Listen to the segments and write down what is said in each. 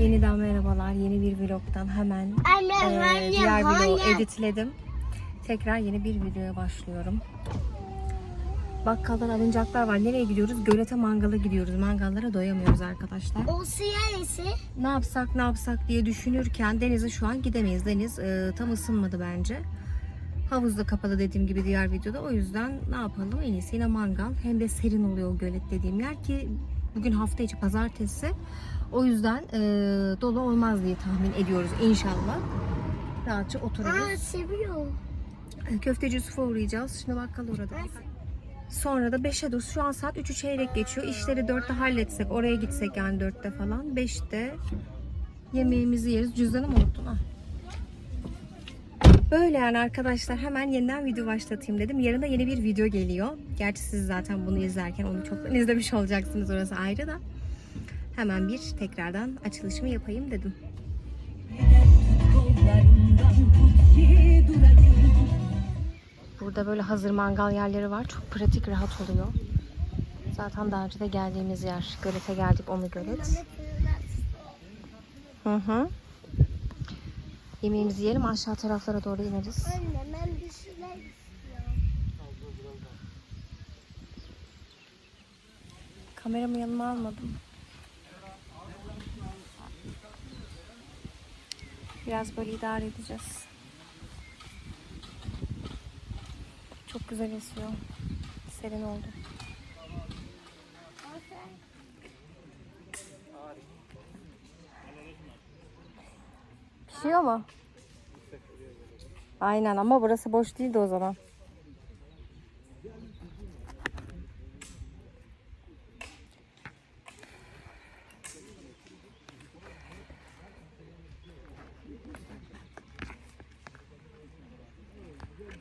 Yeniden merhabalar. Yeni bir vlogdan hemen Anne, anne, diğer vlogu editledim. Tekrar yeni bir videoya başlıyorum. Bakkaldan alınacaklar var. Nereye gidiyoruz? Gölete mangala gidiyoruz. Mangallara doyamıyoruz arkadaşlar. O siyasi. Ne yapsak ne yapsak diye düşünürken denize şu an gidemeyiz. Deniz eee, tam ısınmadı bence. Havuz da kapalı dediğim gibi diğer videoda. O yüzden ne yapalım? En iyisi yine mangal. Hem de serin oluyor o gölet dediğim yer ki bugün hafta içi pazartesi. O yüzden eee, dolu olmaz diye tahmin ediyoruz inşallah. Rahatça otururuz. Aa seviyor. Köfteci Yusuf'a uğrayacağız. Şimdi bakkal uğradık. Sonra da 5'e dur. Şu an saat 3'ü çeyrek geçiyor. İşleri 4'te halletsek, oraya gitsek yani 4'te falan. 5'te yemeğimizi yeriz. Cüzdanımı unuttun ha. Böyle yani arkadaşlar hemen yeniden video başlatayım dedim. Yarın da yeni bir video geliyor. Gerçi siz zaten bunu izlerken onu çoktan izlemiş olacaksınız orası ayrı da. Hemen bir tekrardan açılışımı yapayım dedim. Burada böyle hazır mangal yerleri var. Çok pratik, rahat oluyor. Zaten daha önce de geldiğimiz yer. Gölete geldik, onu gölet. Hı hı. Yemeğimizi yiyelim, aşağı taraflara doğru ineriz. Anne ben bir şeyler istiyorum. Kameramı yanıma almadım. Biraz böyle idare edeceğiz. Çok güzel esiyor. Serin oldu. Pişiyor mu? Aynen ama burası boş değildi o zaman.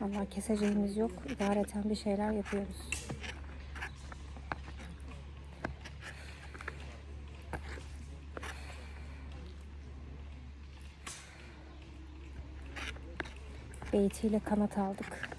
Allah keseceğimiz yok. İdareten bir şeyler yapıyoruz. Beytiyle kanat aldık.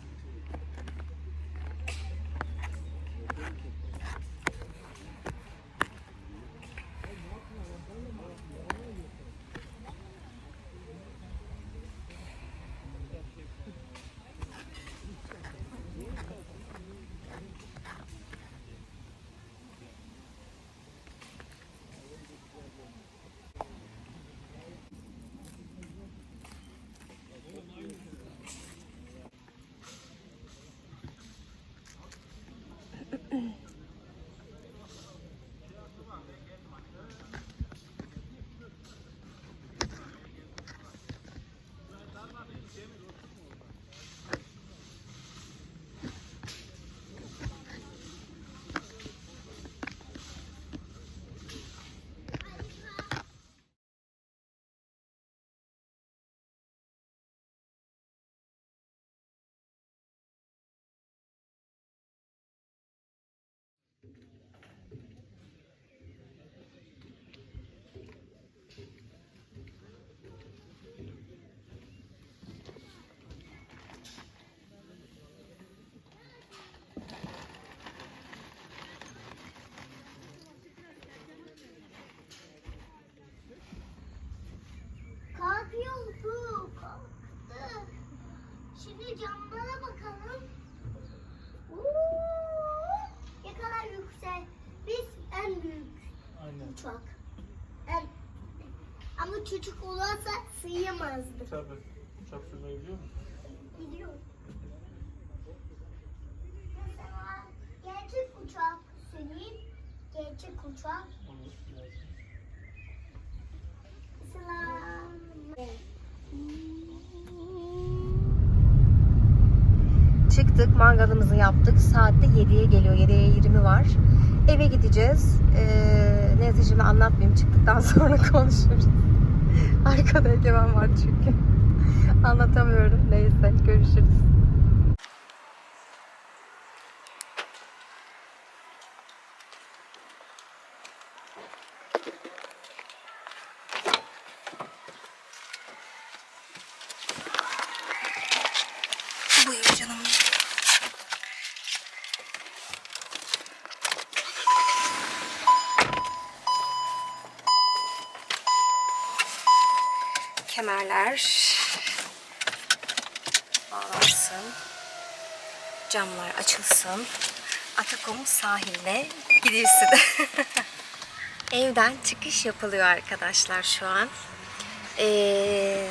Şimdi camlara bakalım. Oo, ne kadar yüksek. Biz en büyük Aynen. uçak. En, ama çocuk olursa sığamazdı. Tabii. Uçak sürmeyi biliyor musun? Gidiyor. Mesela gerçek uçak söyleyeyim. Gerçek uçak. Çıktık, mangalımızı yaptık. Saatte 7'ye geliyor. 7'ye 20 var. Eve gideceğiz. Ee, neyse şimdi anlatmayayım. Çıktıktan sonra konuşuruz. Arkada Egemen var çünkü. Anlatamıyorum. Neyse görüşürüz. Buyur canım. Kemerler bağlansın. Camlar açılsın. Atakum sahiline gidilsin. Evden çıkış yapılıyor arkadaşlar şu an. Ee,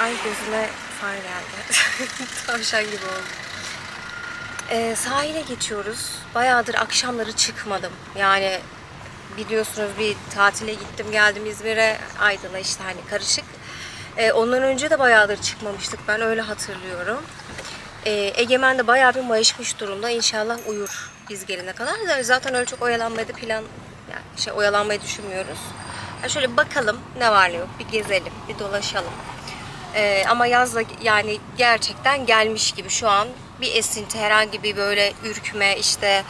ay gözüme far geldi. Tavşan gibi oldu. Ee, sahile geçiyoruz. Bayağıdır akşamları çıkmadım. Yani biliyorsunuz bir tatile gittim geldim İzmir'e Aydın'a işte hani karışık. Ee, ondan önce de bayağıdır çıkmamıştık. Ben öyle hatırlıyorum. Ee, Egemen de bayağı bir mayışmış durumda. İnşallah uyur biz gelene kadar. Da zaten öyle çok oyalanmayı da plan yani şey oyalanmayı düşünmüyoruz. Yani şöyle bakalım ne var ne yok. Bir gezelim, bir dolaşalım. Ee, ama yaz da yani gerçekten gelmiş gibi şu an bir esinti herhangi bir böyle ürkme işte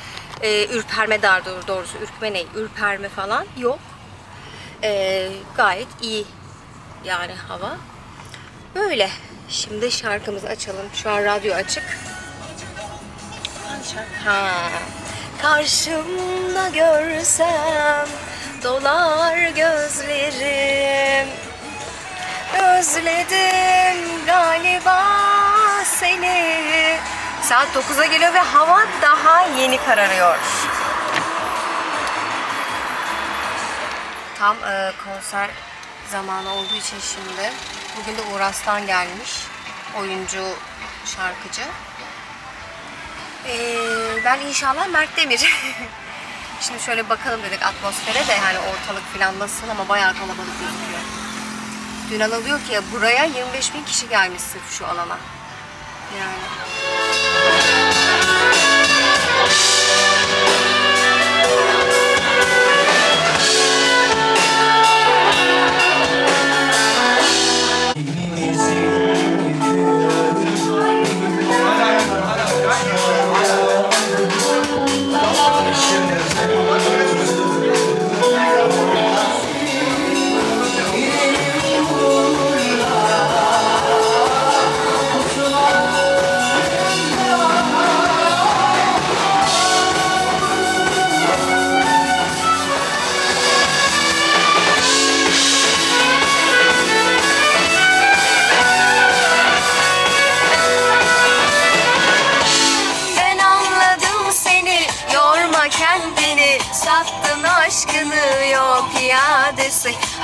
e, ürperme daha doğru- doğrusu ürkme ne ürperme falan yok. Ee, gayet iyi yani hava. Böyle. Şimdi şarkımızı açalım. Şu an radyo açık. Ha. Karşımda görsem dolar gözlerim. Özledim galiba seni. Saat 9'a geliyor ve hava daha yeni kararıyor. Tam e, konser zamanı olduğu için şimdi. Bugün de Uras'tan gelmiş. Oyuncu, şarkıcı. Ee, ben inşallah Mert Demir. Şimdi şöyle bakalım dedik atmosfere de yani ortalık falan nasıl ama bayağı kalabalık gözüküyor. Dün alıyor ki buraya 25 bin kişi gelmiş sırf şu alana. Yani.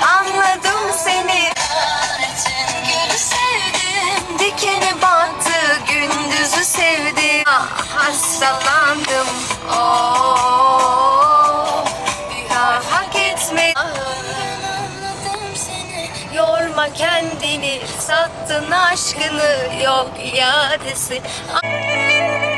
Anladım seni. Gülü sevdim Dikeni battı, gündüzü sevdim. Ah, Hastalandım. Oh, Ya hak etme. Seni. Yorma kendini Sattın aşkını. Yok iadesi. Ya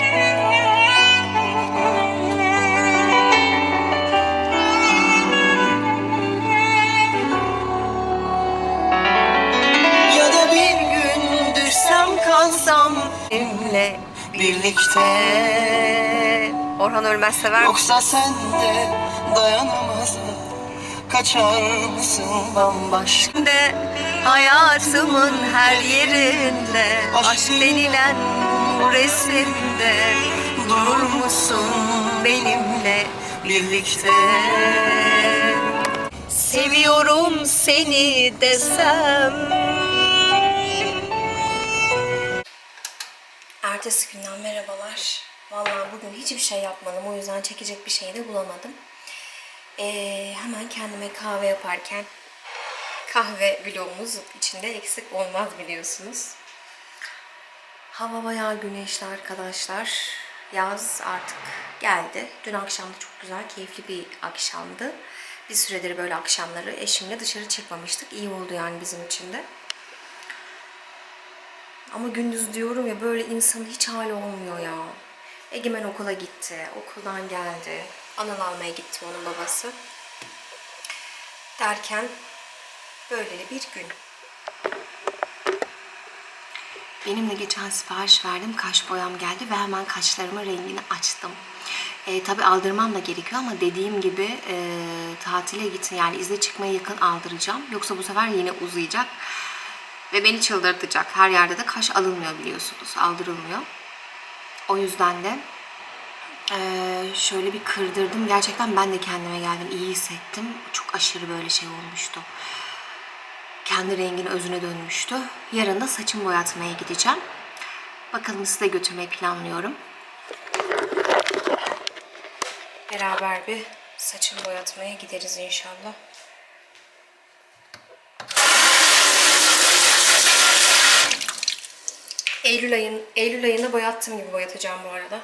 kalsam benimle birlikte. Orhan Ölmez sever? Yoksa sen de dayanamazsın. Kaçar mısın bambaşka? De hayatımın her yerinde Aşk denilen bu resimde Durur musun benimle birlikte? Seviyorum seni desem Ertesi günden merhabalar. Vallahi bugün hiçbir şey yapmadım. O yüzden çekecek bir şey de bulamadım. Ee, hemen kendime kahve yaparken kahve vlogumuz içinde eksik olmaz biliyorsunuz. Hava bayağı güneşli arkadaşlar. Yaz artık geldi. Dün akşam da çok güzel, keyifli bir akşamdı. Bir süredir böyle akşamları eşimle dışarı çıkmamıştık. İyi oldu yani bizim için de. Ama gündüz diyorum ya böyle insanın hiç hali olmuyor ya. Egemen okula gitti. Okuldan geldi. Anıl almaya gitti onun babası. Derken böyle bir gün. Benim de geçen sipariş verdim. Kaş boyam geldi ve hemen kaşlarımın rengini açtım. E, tabii aldırmam da gerekiyor ama dediğim gibi e, tatile gitsin yani izne çıkmaya yakın aldıracağım. Yoksa bu sefer yine uzayacak. Ve beni çıldırtacak. Her yerde de kaş alınmıyor biliyorsunuz. Aldırılmıyor. O yüzden de şöyle bir kırdırdım. Gerçekten ben de kendime geldim. iyi hissettim. Çok aşırı böyle şey olmuştu. kendi rengine özüne dönmüştü. Yarın da saçımı boyatmaya gideceğim. Bakalım size götürmeyi planlıyorum. Beraber bir saçımı boyatmaya gideriz inşallah. Eylül ayın Eylül ayında boyattığım gibi boyatacağım bu arada.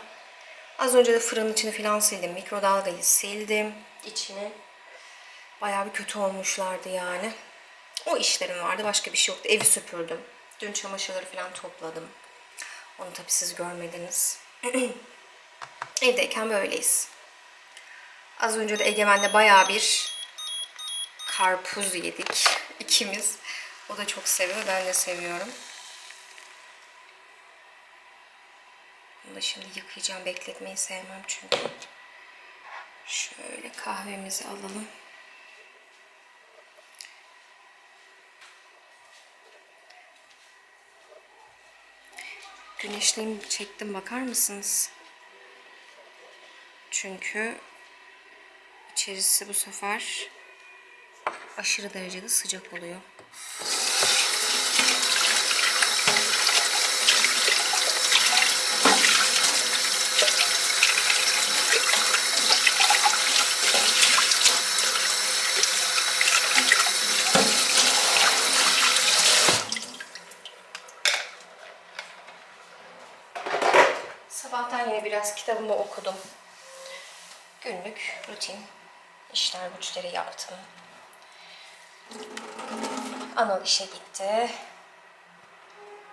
Az önce de fırının içini falan sildim. Mikrodalgayı sildim. içini. Bayağı bir kötü olmuşlardı yani. O işlerim vardı. Başka bir şey yoktu. Evi süpürdüm. Dün çamaşırları falan topladım. Onu tabii siz görmediniz. Evdeyken böyleyiz. Az önce de Egemen'le bayağı bir karpuz yedik ikimiz. O da çok seviyor. Ben de seviyorum. Bunu şimdi yıkayacağım. Bekletmeyi sevmem çünkü. Şöyle kahvemizi alalım. Güneşliğimi çektim bakar mısınız? Çünkü içerisi bu sefer aşırı derecede sıcak oluyor. Sabahtan yine biraz kitabımı okudum. Günlük rutin işler güçleri yaptım. Anıl işe gitti.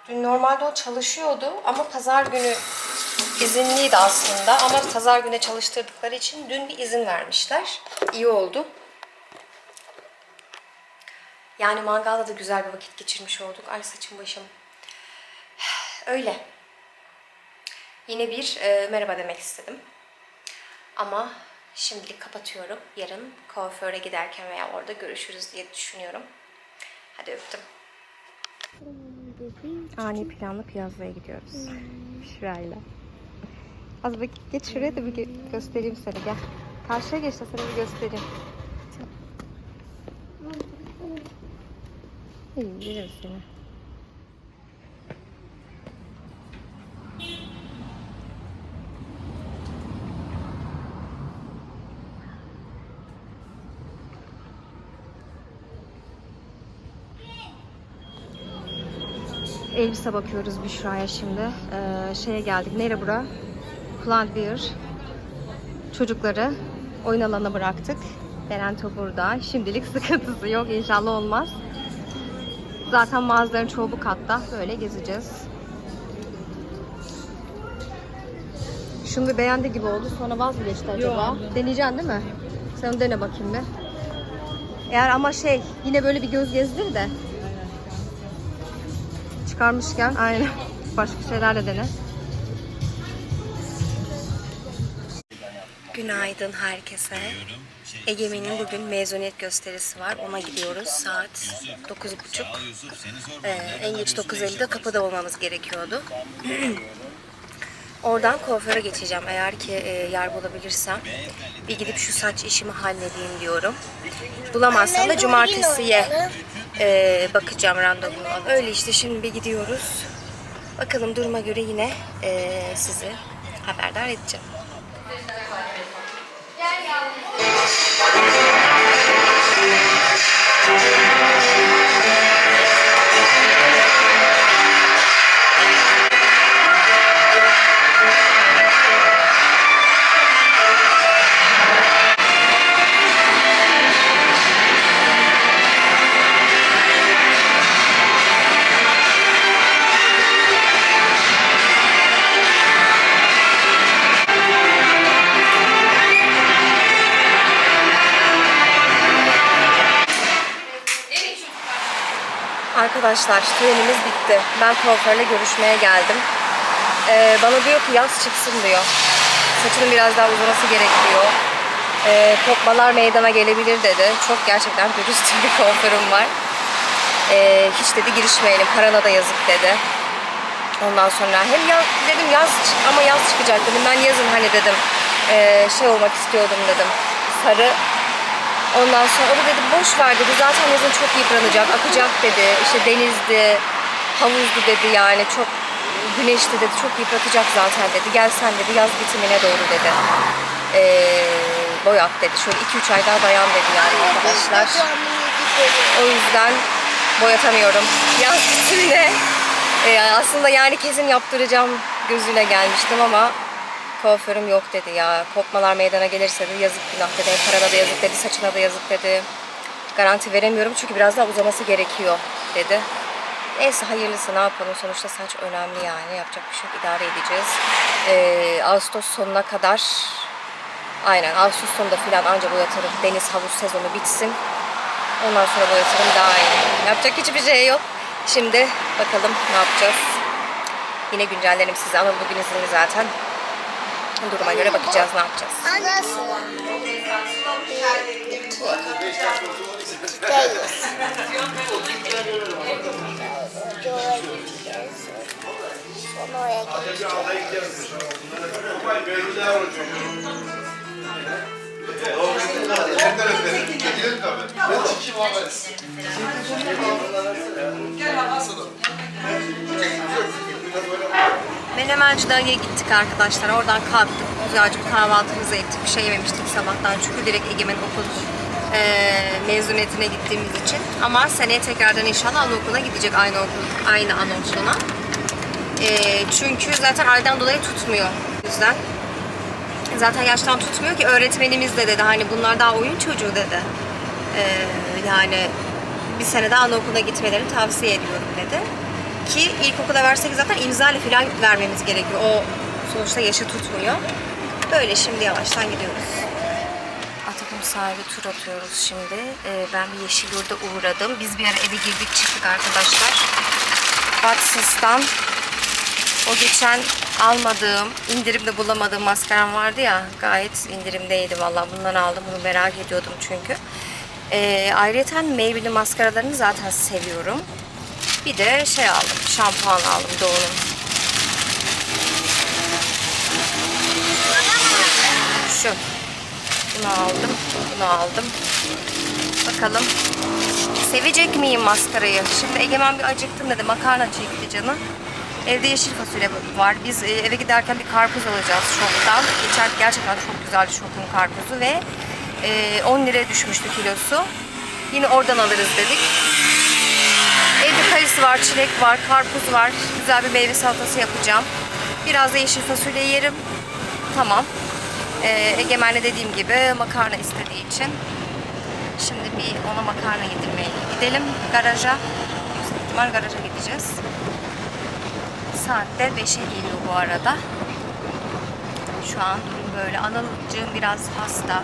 Dün normalde o çalışıyordu ama pazar günü izinliydi aslında ama pazar günü çalıştırdıkları için dün bir izin vermişler. İyi oldu. Yani mangalda da güzel bir vakit geçirmiş olduk. Ay saçım başım. Öyle. Yine bir e, merhaba demek istedim. Ama şimdilik kapatıyorum. Yarın kuaföre giderken veya orada görüşürüz diye düşünüyorum. Hadi öptüm. Ani planlı Piyaza'ya gidiyoruz. Şurayla. Az vakit geç şuraya da bir gö- göstereyim seni gel. Karşıya geç de sana bir göstereyim. İyi bilirim seni. Elbise bakıyoruz Büşra'ya şimdi. Ee, şeye geldik. Nere bura? Plant Beer. Çocukları oyun alanına bıraktık. Berento burada. Şimdilik sıkıntısı yok. İnşallah olmaz. Zaten mağazaların çoğu bu katta. Böyle gezeceğiz. Şunu beğendi gibi oldu. Sonra vaz mı geçti acaba? Deneyeceksin değil mi? Sen onu dene bakayım bir. Eğer ama şey yine böyle bir göz gezdir de çıkarmışken aynen başka şeylerle dene. Günaydın herkese. Egemen'in bugün mezuniyet gösterisi var. Ona gidiyoruz. Saat 9.30. Ee, en geç 9.50'de kapıda olmamız gerekiyordu. Oradan kuaföre geçeceğim. Eğer ki e, yer bulabilirsem bir gidip şu saç işimi halledeyim diyorum. Bulamazsam da cumartesiye e, bakacağım randevu. Öyle işte şimdi bir gidiyoruz. Bakalım duruma göre yine e, sizi haberdar edeceğim. Arkadaşlar törenimiz bitti. Ben kuaförle görüşmeye geldim. Ee, bana diyor ki yaz çıksın diyor. Saçının biraz daha uzaması gerekiyor. Ee, kopmalar meydana gelebilir dedi. Çok gerçekten dürüst bir kuaförüm var. Ee, hiç dedi girişmeyelim. Parana da yazık dedi. Ondan sonra hem yaz, dedim yaz çık- ama yaz çıkacak dedim. Ben yazın hani dedim ee, şey olmak istiyordum dedim. Sarı Ondan sonra o dedi boş ver dedi zaten yazın çok yıpranacak, akacak dedi. İşte denizdi, havuzdu dedi yani çok güneşli dedi çok yıpratacak zaten dedi. Gel sen dedi yaz bitimine doğru dedi. Ee, boyat dedi. Şöyle 2-3 ay daha dayan dedi yani arkadaşlar. O yüzden boyatamıyorum. Yaz bitimine e, aslında yani kesin yaptıracağım gözüyle gelmiştim ama kuaförüm yok dedi ya. Kopmalar meydana gelirse de yazık günah dedi. Hem parana da yazık dedi, saçına da yazık dedi. Garanti veremiyorum çünkü biraz daha uzaması gerekiyor dedi. Neyse hayırlısı ne yapalım sonuçta saç önemli yani yapacak bir şey yok idare edeceğiz. Ee, Ağustos sonuna kadar aynen Ağustos sonunda filan anca boyatırım. Deniz havuz sezonu bitsin. Ondan sonra boyatırım daha iyi. Yapacak hiçbir şey yok. Şimdi bakalım ne yapacağız. Yine güncellerim size ama bugün izinli zaten. Duruma göre bakacağız ne yapacağız. Nasıl? İki, Menemenci Dayı'ya gittik arkadaşlar. Oradan kalktık. Güzelce bir kahvaltımızı ettik. Bir şey yememiştik sabahtan. Çünkü direkt Egemen okul e, mezuniyetine gittiğimiz için. Ama seneye tekrardan inşallah anaokuluna gidecek aynı okul, aynı anaokuluna. E, çünkü zaten aydan dolayı tutmuyor. O yüzden zaten yaştan tutmuyor ki öğretmenimiz de dedi hani bunlar daha oyun çocuğu dedi. E, yani bir sene daha anaokuluna gitmelerini tavsiye ediyorum dedi. Ki ilkokula versek zaten imza ile falan vermemiz gerekiyor. O sonuçta yaşı tutmuyor. Böyle şimdi yavaştan gidiyoruz. Atakum sahili tur atıyoruz şimdi. Ee, ben bir Yeşilyurt'a uğradım. Biz bir ara eve girdik çıktık arkadaşlar. Watsons'tan o geçen almadığım, indirimde bulamadığım maskaram vardı ya. Gayet indirimdeydi valla. Bundan aldım. Bunu merak ediyordum çünkü. Ee, ayrıca Maybelline maskaralarını zaten seviyorum. Bir de şey aldım. Şampuan aldım Doğu'nun. Şu. Bunu aldım. Bunu aldım. Bakalım. Sevecek miyim maskarayı? Şimdi Egemen bir acıktım dedi. Makarna çekti canı. Evde yeşil fasulye var. Biz e, eve giderken bir karpuz alacağız şoktan. Geçen gerçekten çok güzeldi şokun karpuzu ve e, 10 liraya düşmüştü kilosu. Yine oradan alırız dedik. Evde kayısı var, çilek var, karpuz var. Güzel bir meyve salatası yapacağım. Biraz da yeşil fasulye yerim. Tamam. Ee, Egemen'le dediğim gibi makarna istediği için. Şimdi bir ona makarna yedirmeye gidelim garaja. Yüksek ihtimal garaja gideceğiz. Saatte 5'e geliyor bu arada. Şu an durum böyle. Anılcığım biraz hasta.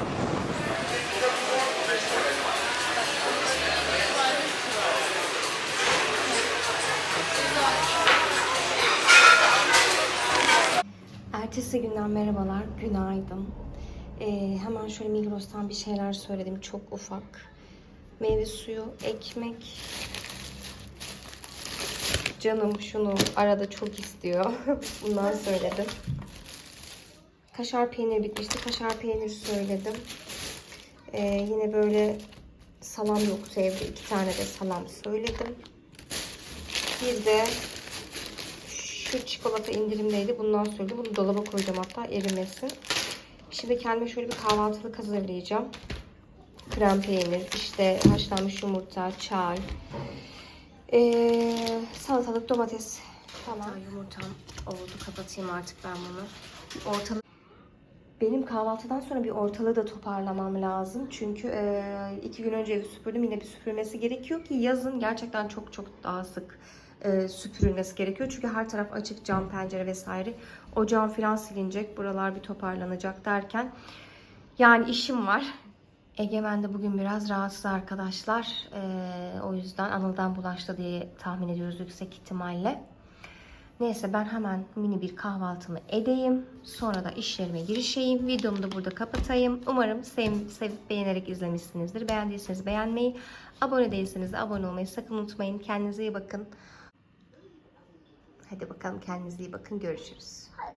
Ertesi günden merhabalar, günaydın. Ee, hemen şöyle Migros'tan bir şeyler söyledim, çok ufak. Meyve suyu, ekmek. Canım şunu arada çok istiyor. Bundan söyledim. Kaşar peyniri bitmişti, kaşar peyniri söyledim. Ee, yine böyle salam yoktu evde, iki tane de salam söyledim. Bir de şu çikolata indirimdeydi. Bundan söyledim. Bunu dolaba koyacağım hatta erimesi. Şimdi kendime şöyle bir kahvaltılık hazırlayacağım. Krem peynir, işte haşlanmış yumurta, çay, ee, salatalık, domates falan. Yumurtam oldu. Kapatayım artık ben bunu. Ortalık benim kahvaltıdan sonra bir ortalığı da toparlamam lazım. Çünkü e, iki gün önce evi süpürdüm. Yine bir süpürmesi gerekiyor ki yazın gerçekten çok çok daha sık e, süpürülmesi gerekiyor. Çünkü her taraf açık cam, pencere vesaire. Ocağım falan silinecek. Buralar bir toparlanacak derken. Yani işim var. Egemen de bugün biraz rahatsız arkadaşlar. E, o yüzden Anıl'dan bulaştı diye tahmin ediyoruz yüksek ihtimalle. Neyse ben hemen mini bir kahvaltımı edeyim. Sonra da işlerime girişeyim. Videomu da burada kapatayım. Umarım sev, sevip beğenerek izlemişsinizdir. Beğendiyseniz beğenmeyi, abone değilseniz de abone olmayı sakın unutmayın. Kendinize iyi bakın. Hadi bakalım kendinize iyi bakın. Görüşürüz.